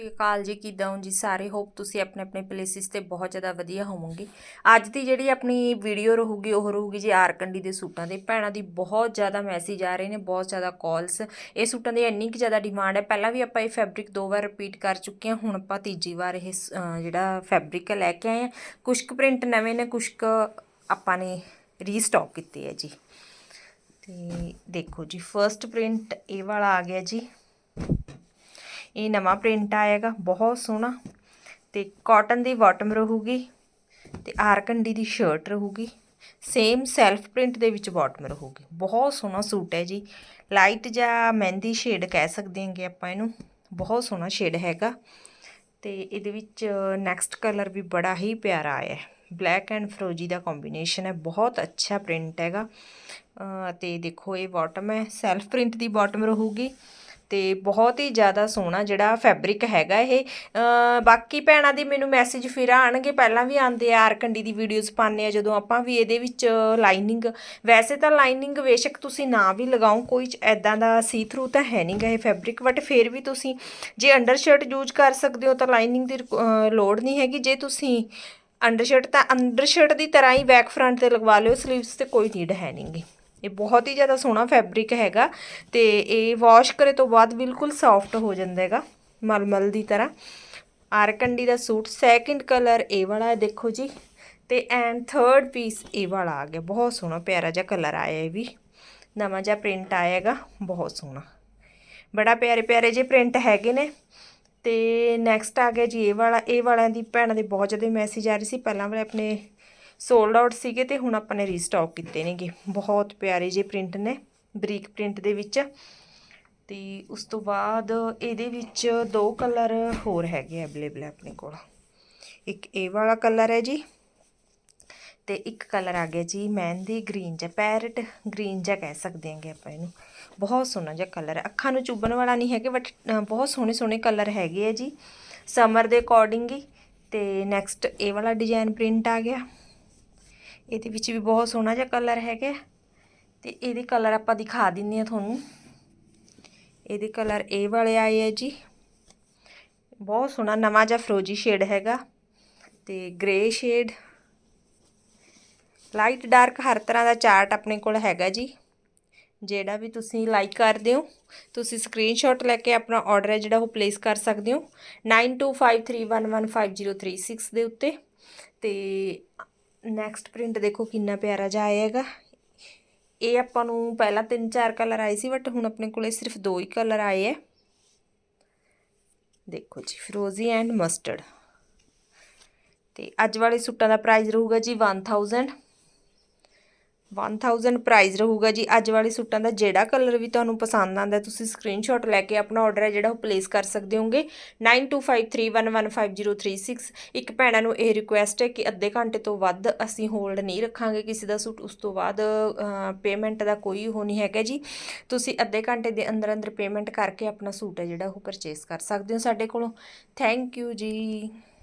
ਸਤਿ ਸ਼੍ਰੀ ਅਕਾਲ ਜੀ ਕਿਦਾਂ ਹੋ ਜੀ ਸਾਰੇ? ਹੋਪ ਤੁਸੀਂ ਆਪਣੇ ਆਪਣੇ ਪਲੇਸਿਸ ਤੇ ਬਹੁਤ ਜ਼ਿਆਦਾ ਵਧੀਆ ਹੋਵੋਗੇ। ਅੱਜ ਦੀ ਜਿਹੜੀ ਆਪਣੀ ਵੀਡੀਓ ਰਹੂਗੀ, ਉਹ ਰਹੂਗੀ ਜੀ ਆਰਕੰਡੀ ਦੇ ਸੂਟਾਂ ਦੇ। ਭੈਣਾਂ ਦੀ ਬਹੁਤ ਜ਼ਿਆਦਾ ਮੈਸੇਜ ਆ ਰਹੇ ਨੇ, ਬਹੁਤ ਜ਼ਿਆਦਾ ਕਾਲਸ ਇਹ ਸੂਟਾਂ ਦੀ ਇੰਨੀ ਕਿ ਜ਼ਿਆਦਾ ਡਿਮਾਂਡ ਹੈ। ਪਹਿਲਾਂ ਵੀ ਆਪਾਂ ਇਹ ਫੈਬਰਿਕ ਦੋ ਵਾਰ ਰਿਪੀਟ ਕਰ ਚੁੱਕੇ ਹਾਂ, ਹੁਣ ਆਪਾਂ ਤੀਜੀ ਵਾਰ ਇਹ ਸ- ਜਿਹੜਾ ਫੈਬਰਿਕ ਲੈ ਕੇ ਆਏ ਹਾਂ। ਕੁਝ ਕੁ ਪ੍ਰਿੰਟ ਨਵੇਂ ਨੇ ਕੁਝ ਕੁ ਆਪਾਂ ਨੇ ਰੀਸਟਾਕ ਕੀਤੇ ਹੈ ਜੀ। ਤੇ ਦੇਖੋ ਜੀ ਫਰਸਟ ਪ੍ਰਿੰਟ ਇਹ ਵਾਲਾ ਆ ਗਿਆ ਜੀ। ਇਹ ਨਵਾਂ ਪ੍ਰਿੰਟ ਆਏਗਾ, ਬਹੁਤ ਸੋਹਣਾ। ਤੇ ਕਾਟਨ ਦੀ ਬਾਟਮ ਰਹੂਗੀ ਤੇ ਆਰਕੰਡੀ ਦੀ ਸ਼ਰਟ ਰਹੂਗੀ। ਸੇਮ ਸੈਲਫ ਪ੍ਰਿੰਟ ਦੇ ਵਿੱਚ ਬਾਟਮ ਰਹੂਗੀ। ਬਹੁਤ ਸੋਹਣਾ ਸੂਟ ਹੈ ਜੀ। ਲਾਈਟ ਜਾਂ ਮਹਿੰਦੀ ਸ਼ੇਡ ਕਹਿ ਸਕਦੇ ਹਾਂਗੇ ਆਪਾਂ ਇਹਨੂੰ। ਬਹੁਤ ਸੋਹਣਾ ਸ਼ੇਡ ਹੈਗਾ। ਤੇ ਇਹਦੇ ਵਿੱਚ ਨੈਕਸਟ ਕਲਰ ਵੀ ਬੜਾ ਹੀ ਪਿਆਰਾ ਆਇਆ ਹੈ। ਬਲੈਕ ਐਂਡ ਫਰੋਜੀ ਦਾ ਕੰਬੀਨੇਸ਼ਨ ਹੈ। ਬਹੁਤ ਅੱਛਾ ਪ੍ਰਿੰਟ ਹੈਗਾ। ਅਹ ਤੇ ਦੇਖੋ ਇਹ ਬਾਟਮ ਹੈ। ਸੈਲਫ ਪ੍ਰਿੰਟ ਦੀ ਬਾਟਮ ਰਹੂਗੀ। ਅਤੇ ਬਹੁਤ ਹੀ ਜ਼ਿਆਦਾ ਸੋਹਣਾ ਜਿਹੜਾ ਫੈਬਰਿਕ ਹੈਗਾ ਇਹ। ਬਾਕੀ ਭੈਣਾਂ ਦੀ ਮੈਨੂੰ ਮੈਸੇਜ ਫਿਰ ਆਣਗੇ ਪਹਿਲਾਂ ਵੀ ਆਉਂਦੇ ਆ ਆਰਕੰਡੀ ਦੀ ਵੀਡੀਓਜ਼ ਪਾਉਂਦੇ ਆ, ਜਦੋਂ ਆਪਾਂ ਵੀ ਇਹਦੇ ਵਿੱਚ ਲਾਈਨਿੰਗ ਵੈਸੇ ਤਾਂ ਲਾਈਨਿੰਗ ਬੇਸ਼ੱਕ ਤੁਸੀਂ ਨਾ ਵੀ ਲਗਾਓ, ਕੋਈ ਐਦਾਂ ਦਾ ਸੀ ਥਰੂ ਤਾਂ ਹੈ ਨਹੀਂਗਾ ਇਹ ਫੈਬਰਿਕ ਬਟ ਫਿਰ ਵੀ ਤੁਸੀਂ ਜੇ ਅੰਡਰਸ਼ਰਟ ਯੂਜ਼ ਕਰ ਸਕਦੇ ਹੋ ਤਾਂ ਲਾਈਨਿੰਗ ਦੀ ਰਿਕ- ਲੋੜ ਨਹੀਂ ਹੈਗੀ। ਜੇ ਤੁਸੀਂ ਅੰਡਰ ਸ਼ਰਟ ਤਾਂ ਅੰਡਰ ਸ਼ਰਟ ਦੀ ਤਰ੍ਹਾਂ ਹੀ ਬੈਕ ਫਰੰਟ ਤੇ ਲਗਵਾ ਲਿਓ ਸਲੀਵਸ ਤੇ ਕੋਈ ਨੀਡ ਹੈ ਨਹੀਂਗੀ ਇਹ ਬਹੁਤ ਹੀ ਜ਼ਿਆਦਾ ਸੋਹਣਾ ਫੈਬਰਿਕ ਹੈਗਾ ਤੇ ਇਹ ਵਾਸ਼ ਕਰੇ ਤੋਂ ਬਾਅਦ ਬਿਲਕੁਲ ਸੌਫਟ ਹੋ ਜਾਂਦਾ ਹੈਗਾ, ਮਲਮਲ ਦੀ ਤਰ੍ਹਾਂ। ਆਰਕੰਡੀ ਦਾ ਸੂਟ ਸੈਕਿੰਡ ਕਲਰ ਇਹ ਵਾਲਾ ਹੈ, ਦੇਖੋ ਜੀ। ਤੇ ਐਂਡ ਥਰਡ ਪੀਸ ਇਹ ਵਾਲਾ ਆ ਗਿਆ, ਬਹੁਤ ਸੋਹਣਾ, ਪਿਆਰਾ ਜਿਹਾ ਕਲਰ ਆਇਆ ਇਹ ਵੀ। ਨਵਾਂ ਜਿਹਾ ਪ੍ਰਿੰਟ ਆਏਗਾ ਬਹੁਤ ਸੋਹਣਾ। ਬੜਾ ਪਿਆਰੇ ਪਿਆਰੇ ਜਿਹੇ ਪ੍ਰਿੰਟ ਹੈਗੇ ਨੇ। ਤੇ ਨੈਕਸਟ ਆ ਗਿਆ ਜੀ ਇਹ ਵਾਲਾ, ਇਹ ਵਾਲਿਆਂ ਦੀ ਭੈਣਾਂ ਦੇ ਬਹੁਤ ਜ਼ਿਆਦਾ ਮੈਸੇਜ ਆ ਰਹੀ ਸੀ, ਪਹਿਲਾਂ ਵਾਲੇ ਆਪਣੇ ਸੋਲਡ ਆਊਟ ਸੀਗੇ ਤੇ ਹੁਣ ਆਪਾਂ ਨੇ ਰੀਸਟਾਕ ਕੀਤੇ ਨੇਗੇ। ਬਹੁਤ ਪਿਆਰੇ ਜਿਹੇ ਪ੍ਰਿੰਟ ਨੇ, ਬਰੀਕ ਪ੍ਰਿੰਟ ਦੇ ਵਿੱਚ। ਤੇ ਉਸ ਤੋਂ ਬਾਅਦ ਇਹਦੇ ਵਿੱਚ ਦੋ ਕਲਰ ਹੋਰ ਹੈਗੇ ਅਵੇਲੇਬਲ ਆਪਣੇ ਕੋਲ। ਇੱਕ ਇਹ ਵਾਲਾ ਕਲਰ ਹੈ ਜੀ ਤੇ ਇੱਕ ਕਲਰ ਆ ਗਿਆ ਜੀ ਮਹਿੰਦੀ ਗ੍ਰੀਨ ਜਾਂ ਪੈਰਟ ਗ੍ਰੀਨ ਜਾਂ ਕਹਿ ਸਕਦੇ ਹਾਂਗੇ ਆਪਾਂ ਇਹਨੂੰ। ਬਹੁਤ ਸੋਹਣਾ ਜਿਹਾ ਕਲਰ ਹੈ। ਅੱਖਾਂ ਨੂੰ ਚੁੱਭਣ ਵਾਲਾ ਨਹੀਂ ਹੈਗੇ ਬਟ ਬਹੁਤ ਸੋਹਣੇ ਸੋਹਣੇ ਕਲਰ ਹੈਗੇ ਆ ਜੀ। ਸਮਰ ਦੇ ਅਕੋਰਡਿੰਗ ਹੀ ਤੇ ਨੈਕਸਟ ਇਹ ਵਾਲਾ ਡਿਜ਼ਾਈਨ ਪ੍ਰਿੰਟ ਆ ਗਿਆ। ਇਹਦੇ ਵਿੱਚ ਵੀ ਬਹੁਤ ਸੋਹਣਾ ਜਿਹਾ ਕਲਰ ਹੈਗਾ। ਤੇ ਇਹਦੇ ਕਲਰ ਆਪਾਂ ਦਿਖਾ ਦਿੰਨੇ ਆ ਤੁਹਾਨੂੰ। ਇਹਦੇ ਕਲਰ ਇਹ ਵਾਲੇ ਆਏ ਆ ਜੀ। ਬਹੁਤ ਸੋਹਣਾ ਨਵਾਂ ਜਿਹਾ ਫਰੋਜੀ ਸ਼ੇਡ ਹੈਗਾ। ਤੇ ਗ੍ਰੇ ਸ਼ੇਡ ਲਾਈਟ ਡਾਰਕ ਹਰ ਤਰ੍ਹਾਂ ਦਾ ਚਾਰਟ ਆਪਣੇ ਕੋਲ ਹੈਗਾ ਜੀ। ਜਿਹੜਾ ਵੀ ਤੁਸੀਂ ਲਾਈਕ ਕਰਦੇ ਹੋ, ਤੁਸੀਂ ਸਕਰੀਨਸ਼ਾਟ ਲੈ ਕੇ ਆਪਣਾ ਆਰਡਰ ਹੈ ਜਿਹੜਾ ਉਹ ਪਲੇਸ ਕਰ ਸਕਦੇ ਹੋ। 9253115036 ਦੇ ਉੱਤੇ। ਤੇ ਨੈਕਸਟ ਪ੍ਰਿੰਟ ਦੇਖੋ ਕਿੰਨਾ ਪਿਆਰਾ ਜਿਹਾ ਆਇਆ ਹੈਗਾ ਇਹ ਆਪਾਂ ਨੂੰ ਪਹਿਲਾਂ ਤਿੰਨ ਚਾਰ ਕਲਰ ਆਏ ਸੀ ਬਟ ਹੁਣ ਆਪਣੇ ਕੋਲੇ ਸਿਰਫ ਦੋ ਹੀ ਕਲਰ ਆਏ ਹੈ ਦੇਖੋ ਜੀ ਫਰੋਜ਼ੀ ਐਂਡ ਮਸਟਰਡ ਤੇ ਅੱਜ ਵਾਲੇ ਸੂਟਾਂ ਦਾ ਪ੍ਰਾਈਸ ਰਹੂਗਾ ਜੀ 1000 1000 ਪ੍ਰਾਈਸ ਰਹੂਗਾ ਜੀ। ਅੱਜ ਵਾਲੇ ਸੂਟਾਂ ਦਾ ਜਿਹੜਾ ਕਲਰ ਵੀ ਤੁਹਾਨੂੰ ਪਸੰਦ ਆਂਦਾ ਤੁਸੀਂ ਸਕਰੀਨਸ਼ਾਟ ਲੈ ਕੇ ਆਪਣਾ ਆਰਡਰ ਹੈ ਜਿਹੜਾ ਉਹ ਪਲੇਸ ਕਰ ਸਕਦੇ ਹੋਗੇ। 9253115036 ਇੱਕ ਭੈਣਾਂ ਨੂੰ ਇਹ ਰਿਕੁਐਸਟ ਹੈ ਕਿ ਅੱਧੇ ਘੰਟੇ ਤੋਂ ਵੱਧ ਅਸੀਂ ਹੋਲਡ ਨਹੀਂ ਰੱਖਾਂਗੇ ਕਿਸੇ ਦਾ ਸੂਟ। ਉਸ ਤੋਂ ਬਾਅਦ ਪੇਮੈਂਟ ਦਾ ਕੋਈ ਉਹ ਨਹੀਂ ਹੈਗਾ ਜੀ। ਤੁਸੀਂ ਅੱਧੇ ਘੰਟੇ ਦੇ ਅੰਦਰ ਅੰਦਰ ਪੇਮੈਂਟ ਕਰਕੇ ਆਪਣਾ ਸੂਟ ਹੈ ਜਿਹੜਾ ਉਹ ਪਰਚੇਸ ਕਰ ਸਕਦੇ ਹੋ ਸਾਡੇ ਕੋਲੋਂ। ਥੈਂਕ ਯੂ ਜੀ।